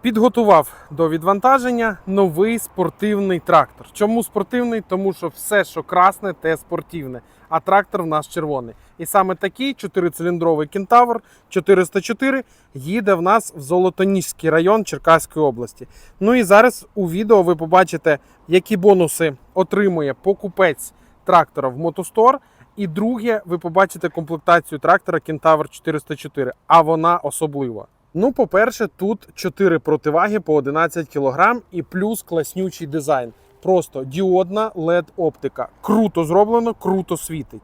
Підготував до відвантаження новий спортивний трактор. Чому спортивний? Тому що все, що красне, те спортивне, а трактор в нас червоний. І саме такий чотирициліндровий кентавр 404 їде в нас в Золотоніжський район Черкаської області. Ну і зараз у відео ви побачите, які бонуси отримує покупець трактора в Мотостор. І друге, ви побачите комплектацію трактора Кентавр 404, а вона особлива. Ну, по-перше, тут 4 противаги по 11 кг і плюс класнючий дизайн. Просто діодна led оптика. Круто зроблено, круто світить.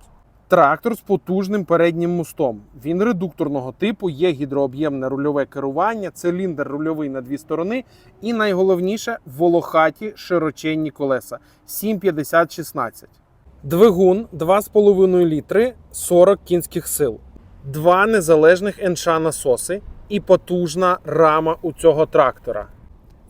Трактор з потужним переднім мостом. Він редукторного типу, є гідрооб'ємне рульове керування, циліндр рульовий на дві сторони. І найголовніше волохаті широченні колеса 750-16. Двигун 2,5 літри 40 кінських сил. Два незалежних НШ насоси і потужна рама у цього трактора.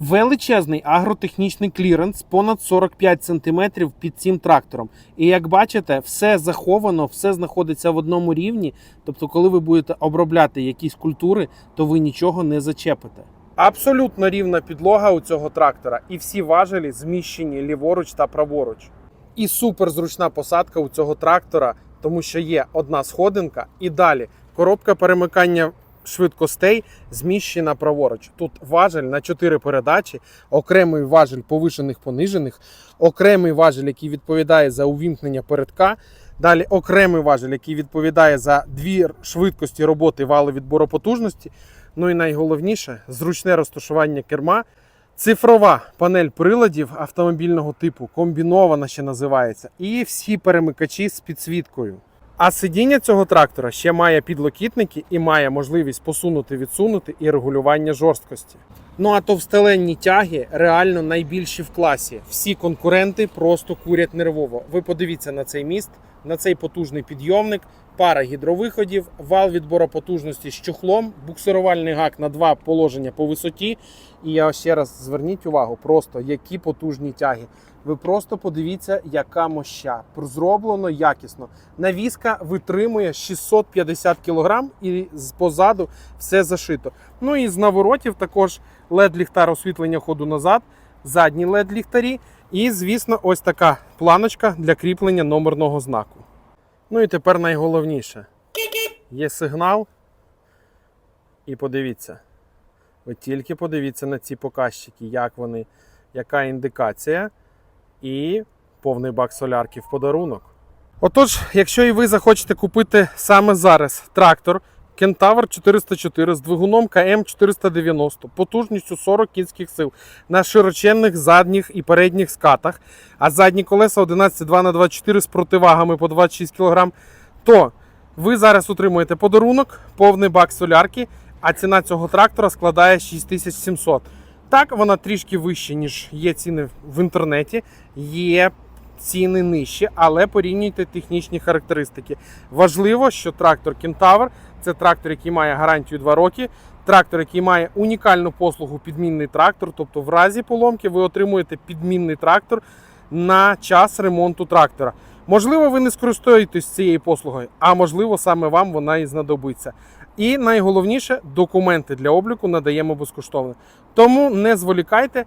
Величезний агротехнічний кліренс понад 45 см під цим трактором. І як бачите, все заховано, все знаходиться в одному рівні. Тобто, коли ви будете обробляти якісь культури, то ви нічого не зачепите. Абсолютно рівна підлога у цього трактора, і всі важелі зміщені ліворуч та праворуч. І супер зручна посадка у цього трактора, тому що є одна сходинка, і далі коробка перемикання швидкостей зміщена праворуч. Тут важель на 4 передачі, окремий важель повишених понижених, окремий важель, який відповідає за увімкнення передка. Далі окремий важель, який відповідає за дві швидкості роботи вали відбору потужності. Ну і найголовніше зручне розташування керма. Цифрова панель приладів автомобільного типу, комбінована ще називається, і всі перемикачі з підсвіткою. А сидіння цього трактора ще має підлокітники і має можливість посунути, відсунути і регулювання жорсткості. Ну а товстеленні тяги реально найбільші в класі. Всі конкуренти просто курять нервово. Ви подивіться на цей міст, на цей потужний підйомник, пара гідровиходів, вал відбору потужності з чохлом, буксирувальний гак на два положення по висоті. І я ще раз зверніть увагу, просто які потужні тяги. Ви просто подивіться, яка моща. Зроблено якісно. Навіска витримує 650 кг і позаду все зашито. Ну і з наворотів також led ліхтар освітлення ходу назад, задні led ліхтарі. І, звісно, ось така планочка для кріплення номерного знаку. Ну і тепер найголовніше. Є сигнал. І подивіться. Ви тільки подивіться на ці показчики, як вони, яка індикація, і повний бак солярки в подарунок. Отож, якщо і ви захочете купити саме зараз трактор Кентавр 404 з двигуном КМ 490, потужністю 40 кінських сил на широченних задніх і передніх скатах, а задні колеса 11,2 на 24 з противагами по 26 кг, то ви зараз отримуєте подарунок, повний бак солярки, а ціна цього трактора складає 6700. Так, вона трішки вища, ніж є ціни в інтернеті. Є ціни нижчі, але порівнюйте технічні характеристики. Важливо, що трактор Кентавр це трактор, який має гарантію 2 роки. Трактор, який має унікальну послугу підмінний трактор. Тобто, в разі поломки ви отримуєте підмінний трактор на час ремонту трактора. Можливо, ви не скористуєтесь цією послугою, а можливо, саме вам вона і знадобиться. І найголовніше, документи для обліку надаємо безкоштовно. Тому не зволікайте.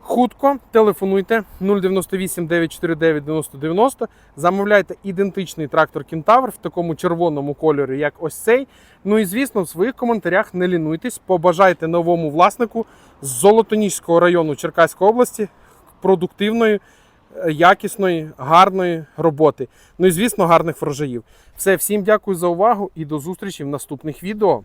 Хутко телефонуйте 098 949 9090, замовляйте ідентичний трактор Кентавр в такому червоному кольорі, як ось цей. Ну і звісно, в своїх коментарях не лінуйтесь, побажайте новому власнику з Золотоніжського району Черкаської області продуктивної, якісної, гарної роботи. Ну і звісно, гарних врожаїв. Все, всім дякую за увагу і до зустрічі в наступних відео.